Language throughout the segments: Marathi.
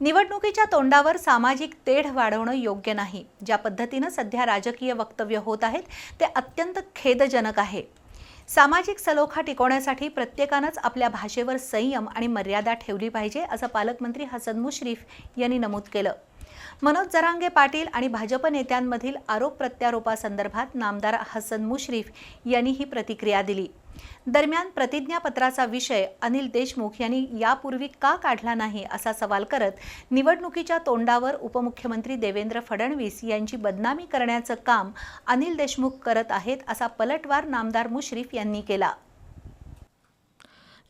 निवडणुकीच्या तोंडावर सामाजिक तेढ वाढवणं योग्य नाही. ज्या पद्धतीनं सध्या राजकीय वक्तव्य होत आहेत ते अत्यंत खेदजनक आहे. सामाजिक सलोखा टिकवण्यासाठी प्रत्येकानंच आपल्या भाषेवर संयम आणि मर्यादा ठेवली पाहिजे असं पालकमंत्री हसन मुश्रीफ यांनी नमूद केलं. मनोज जरांगे पाटील आणि भाजप नेत्यांमधील आरोप प्रत्यारोपासंदर्भात नामदार हसन मुश्रीफ यांनी ही प्रतिक्रिया दिली. दरम्यान प्रतिज्ञापत्राचा विषय अनिल देशमुख यांनी यापूर्वी का काढला नाही असा सवाल करत निवडणुकीच्या तोंडावर उपमुख्यमंत्री देवेंद्र फडणवीस यांची बदनामी करण्याचं काम अनिल देशमुख करत आहेत असा पलटवार नामदार मुश्रीफ यांनी केला.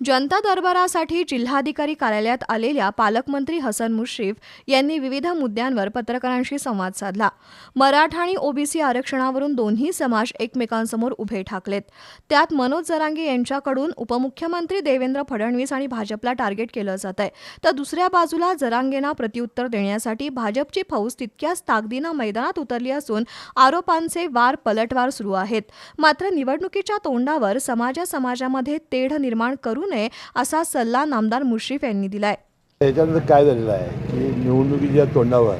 जनता दरबारासाठी जिल्हाधिकारी कार्यालयात आलेल्या पालकमंत्री हसन मुश्रीफ यांनी विविध मुद्द्यांवर पत्रकारांशी संवाद साधला. मराठा आणि ओबीसी आरक्षणावरून दोन्ही समाज एकमेकांसमोर उभे ठाकलेत. त्यात मनोज जरांगे यांच्याकडून उपमुख्यमंत्री देवेंद्र फडणवीस आणि भाजपला टार्गेट केलं जात आहे तर दुसऱ्या बाजूला जरांगेंना प्रत्युत्तर देण्यासाठी भाजपची फौज तितक्याच ताकदीनं मैदानात उतरली असून आरोपांचे वार पलटवार सुरू आहेत. मात्र निवडणुकीच्या तोंडावर समाजा समाजामध्ये तेढ निर्माण करू नये असा सल्ला नामदार मुश्रीफ यांनी दिलाय. त्याच्यानंतर काय झालेलं आहे की निवडणुकीच्या तोंडावर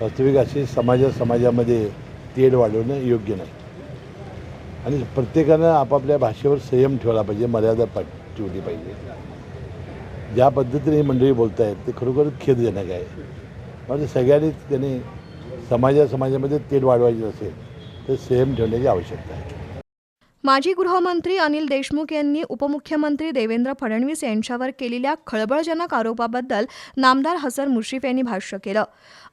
वास्तविक अशी समाजा समाजामध्ये तेढ वाढवणं योग्य नाही. आणि प्रत्येकानं आपापल्या भाषेवर संयम ठेवला पाहिजे मर्यादा पा ठेवली पाहिजे. ज्या पद्धतीने ही मंडळी बोलत आहेत ते खरोखर खेदजनक आहे. म्हणजे सगळ्यांनीच त्यांनी समाजा समाजामध्ये तेढ वाढवायची असेल तर संयम ठेवण्याची आवश्यकता आहे. माजी गृहमंत्री अनिल देशमुख यांनी उपमुख्यमंत्री देवेंद्र फडणवीस यांच्यावर केलेल्या खळबळजनक आरोपाबद्दल नामदार हसन मुश्रीफ यांनी भाष्य केलं.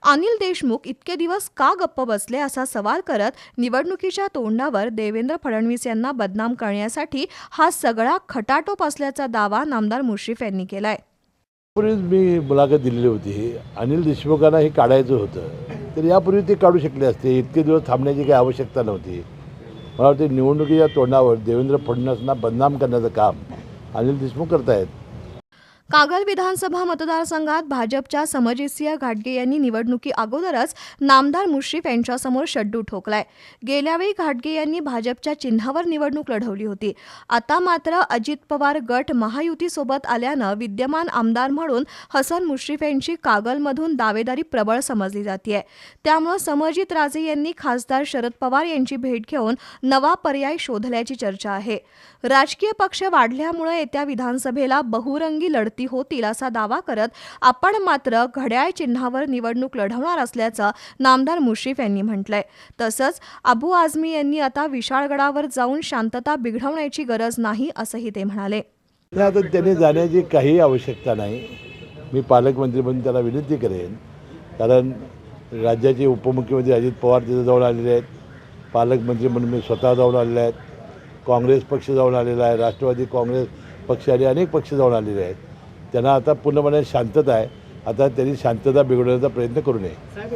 अनिल देशमुख इतके दिवस का गप्प बसले असा सवाल करत निवडणुकीच्या तोंडावर देवेंद्र फडणवीस यांना बदनाम करण्यासाठी हा सगळा खटाटोप असल्याचा दावा नामदार मुश्रीफ यांनी केलाय. पूर्वीच मी मुलाखत दिलेली होती. अनिल देशमुखांना हे काढायचं होतं. तर यापूर्वी ते काढू शकले असते. इतके दिवस थांबण्याची काही आवश्यकता नव्हती. मला वाटते निवडणुकीच्या तोंडावर देवेंद्र फडणवीसांना बदनाम करण्याचं काम अनिल देशमुख करतायत. कागल विधानसभा मतदारसंघात भाजपच्या समजितसिंह घाटगे यांनी निवडणुकी अगोदरच नामदार मुश्रीफ यांच्यासमोर शड्डू ठोकलाय. गेल्यावेळी घाटगे यांनी भाजपच्या चिन्हावर निवडणूक लढवली होती. आता मात्र अजित पवार गट महायुतीसोबत आल्यानं विद्यमान आमदार म्हणून हसन मुश्रीफ यांची कागलमधून दावेदारी प्रबळ समजली जाते त्यामुळे समजित राजे यांनी खासदार शरद पवार यांची भेट घेऊन नवा पर्याय शोधल्याची चर्चा आहे. राजकीय पक्ष वाढल्यामुळे येत्या विधानसभेला बहुरंगी लढती होतील असा दावा करत आपण मात्र घड्याळ चिन्हावर निवडणूक लढवणार असल्याचं नामदार मुश्रीफ यांनी म्हटलंय. तसंच अबू आझमी यांनी आता विशाळगडावर जाऊन शांतता बिघडवण्याची गरज नाही असंही ते म्हणाले. आता त्याने जाण्याची काही आवश्यकता नाही. मी पालकमंत्री म्हणून त्याला विनंती करेन. कारण राज्याचे उपमुख्यमंत्री अजित पवार तिथे जाऊन आलेले आहेत. पालकमंत्री म्हणून मी स्वतः जाऊन आलेले आहेत. काँग्रेस पक्ष जाऊन आलेला आहे. राष्ट्रवादी काँग्रेस पक्ष आणि अनेक पक्ष जाऊन आलेले आहेत. त्यांना आता पूर्णपणे शांतता आहे. आता त्यांनी शांतता बिघडवण्याचा प्रयत्न करू नये.